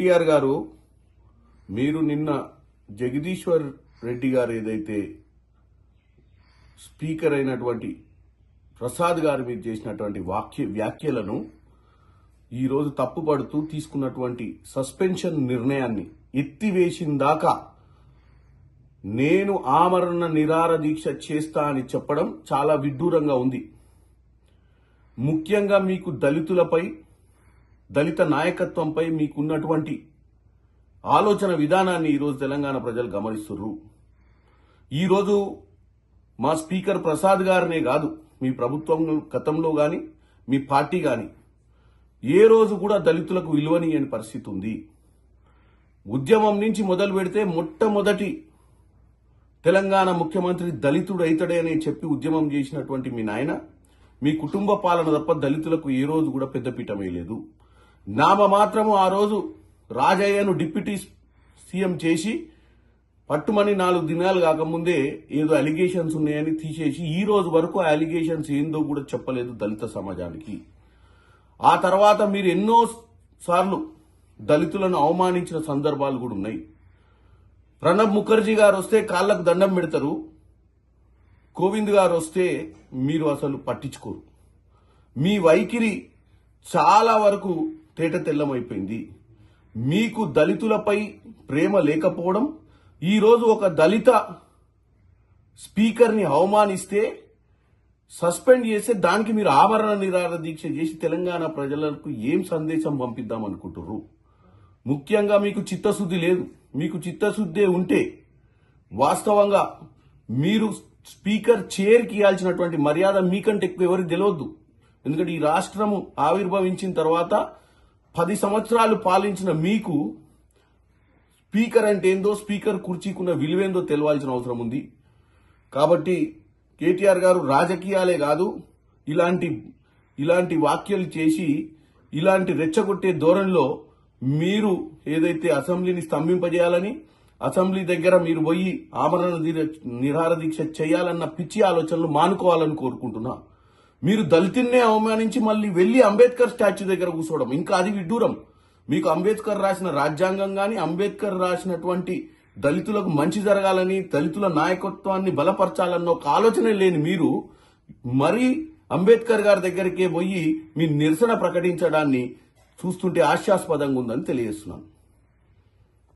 ఎన్టీఆర్ గారు మీరు నిన్న జగదీశ్వర్ రెడ్డి గారు ఏదైతే స్పీకర్ అయినటువంటి ప్రసాద్ గారి మీద చేసినటువంటి వాక్య వ్యాఖ్యలను ఈరోజు తప్పుపడుతూ తీసుకున్నటువంటి సస్పెన్షన్ నిర్ణయాన్ని ఎత్తివేసిన దాకా నేను ఆమరణ నిరార దీక్ష చేస్తా అని చెప్పడం చాలా విడ్డూరంగా ఉంది. ముఖ్యంగా మీకు దళితులపై దళిత నాయకత్వంపై మీకున్నటువంటి ఆలోచన విధానాన్ని ఈరోజు తెలంగాణ ప్రజలు గమనిస్తున్నారు ఈరోజు మా స్పీకర్ ప్రసాద్ గారినే కాదు మీ ప్రభుత్వం గతంలో కానీ మీ పార్టీ కానీ ఏ రోజు కూడా దళితులకు విలువనీయని పరిస్థితి ఉంది. ఉద్యమం నుంచి మొదలు పెడితే మొట్టమొదటి తెలంగాణ ముఖ్యమంత్రి దళితుడు అవుతాడే అని చెప్పి ఉద్యమం చేసినటువంటి మీ నాయన మీ కుటుంబ పాలన తప్ప దళితులకు ఏ రోజు కూడా పెద్దపీట వేయలేదు. నామ మాత్రము ఆ రోజు రాజయ్యను డిప్యూటీ సీఎం చేసి పట్టుమని నాలుగు దినాలు కాకముందే ఏదో అలిగేషన్స్ ఉన్నాయని తీసేసి ఈ రోజు వరకు ఆ అలిగేషన్స్ ఏందో కూడా చెప్పలేదు దళిత సమాజానికి. ఆ తర్వాత మీరు ఎన్నో సార్లు దళితులను అవమానించిన సందర్భాలు కూడా ఉన్నాయి. ప్రణబ్ ముఖర్జీ గారు వస్తే కాళ్ళకు దండం పెడతారు. కోవింద్ గారు వస్తే మీరు అసలు పట్టించుకోరు. మీ వైఖరి చాలా వరకు తేట తెల్లమైపోయింది. మీకు దళితులపై ప్రేమ లేకపోవడం ఈరోజు ఒక దళిత స్పీకర్ని అవమానిస్తే సస్పెండ్ చేస్తే దానికి మీరు ఆభరణ నిరాహార దీక్ష చేసి తెలంగాణ ప్రజలకు ఏం సందేశం పంపిద్దాం అనుకుంటుర్రు? ముఖ్యంగా మీకు చిత్తశుద్ధి లేదు. మీకు చిత్తశుద్ధి ఉంటే వాస్తవంగా మీరు స్పీకర్ చైర్కి ఇవ్వాల్సినటువంటి మర్యాద మీకంటే ఎక్కువ ఎవరికి తెలియద్దు ఎందుకంటే ఈ రాష్ట్రము ఆవిర్భవించిన తర్వాత పది సంవత్సరాలు పాలించిన మీకు స్పీకర్ అంటే ఏందో స్పీకర్ కుర్చీకున్న విలువేందో తెలవాల్సిన అవసరం ఉంది. కాబట్టి కేటీఆర్ గారు రాజకీయాలే కాదు ఇలాంటి ఇలాంటి వ్యాఖ్యలు చేసి ఇలాంటి రెచ్చగొట్టే ధోరణిలో మీరు ఏదైతే అసెంబ్లీని స్తంభింపజేయాలని అసెంబ్లీ దగ్గర మీరు పోయి ఆమరణ దీర- నిరాహార దీక్ష చేయాలన్న పిచ్చి ఆలోచనలు మానుకోవాలని కోరుకుంటున్నా. మీరు దళితున్నే అవమానించి మళ్ళీ వెళ్ళి అంబేద్కర్ స్టాచ్యూ దగ్గర కూర్చోవడం. ఇంకా అది విడ్డూరం. మీకు అంబేద్కర్ రాసిన రాజ్యాంగం కానీ అంబేద్కర్ రాసినటువంటి దళితులకు మంచి జరగాలని దళితుల నాయకత్వాన్ని బలపరచాలన్న ఒక ఆలోచన లేని మీరు మరీ అంబేద్కర్ గారి దగ్గరికే పోయి మీ నిరసన ప్రకటించడాన్ని చూస్తుంటే హాస్యాస్పదంగా ఉందని తెలియజేస్తున్నాను.